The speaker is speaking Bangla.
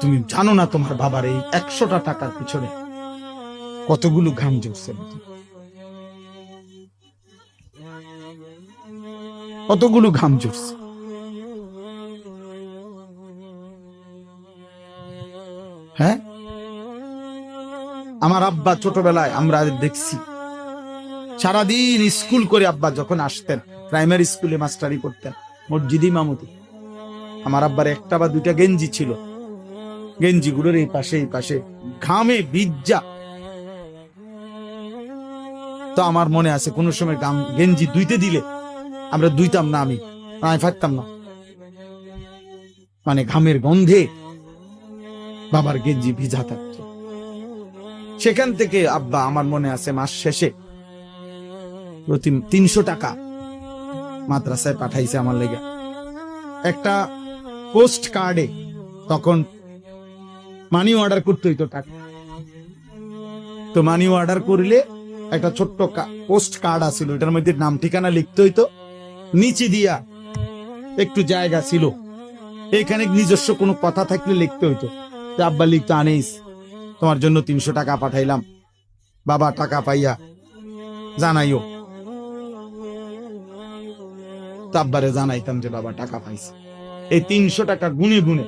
তুমি জানো না তোমার বাবার এই একশোটা টাকার পিছনে কতগুলো ঘাম ঝরছে। কতগুলো ঘাম ঝরছে। হ্যাঁ? আমার আব্বা ছোটবেলায় আমরা দেখছি। সারাদিন স্কুল করে আব্বা যখন আসতেন, প্রাইমারি স্কুলে মাস্টারি করতেন, মসজিদ ইমামতি। আমার আব্বার একটা বা দুইটা গেঞ্জি ছিল। গেঞ্জি গুলোর এই পাশে এই পাশে। ঘামে ভিজ্জা তো আমার মনে আছে, কোন সময় গাম, গেঞ্জি দুইতে দিলে আমরা দুইতাম না আমি আমি ফাটতাম না। মানে ঘামের গন্ধে বাবার গেঞ্জি ভিজা থাকতো। সেখান থেকে, আব্বা, আমার মনে আছে, মাস শেষে প্রতি তিনশো টাকা মাদ্রাসায় পাঠাইছে আমার লেগে। একটা পোস্ট কার্ডে তখন মানি অর্ডার করতে হইতো টাকা তো মানি অর্ডার করলে একটা ছোট্ট পোস্ট কার্ড আছিল এটার মধ্যে নাম, ঠিকানা লিখতে হইতো। নিচে দিয়া একটু জায়গা ছিল। এখানে নিজস্ব কোনো কথা থাকলে লিখতে হইতো। আব্বা লিখতো আনিস তোমার জন্য তিনশো টাকা পাঠাইলাম। বাবা, টাকা পাইয়া জানাইও। তো আব্বারে জানাইতাম যে, বাবা, টাকা পাইছে। এই তিনশো টাকা গুনে গুনে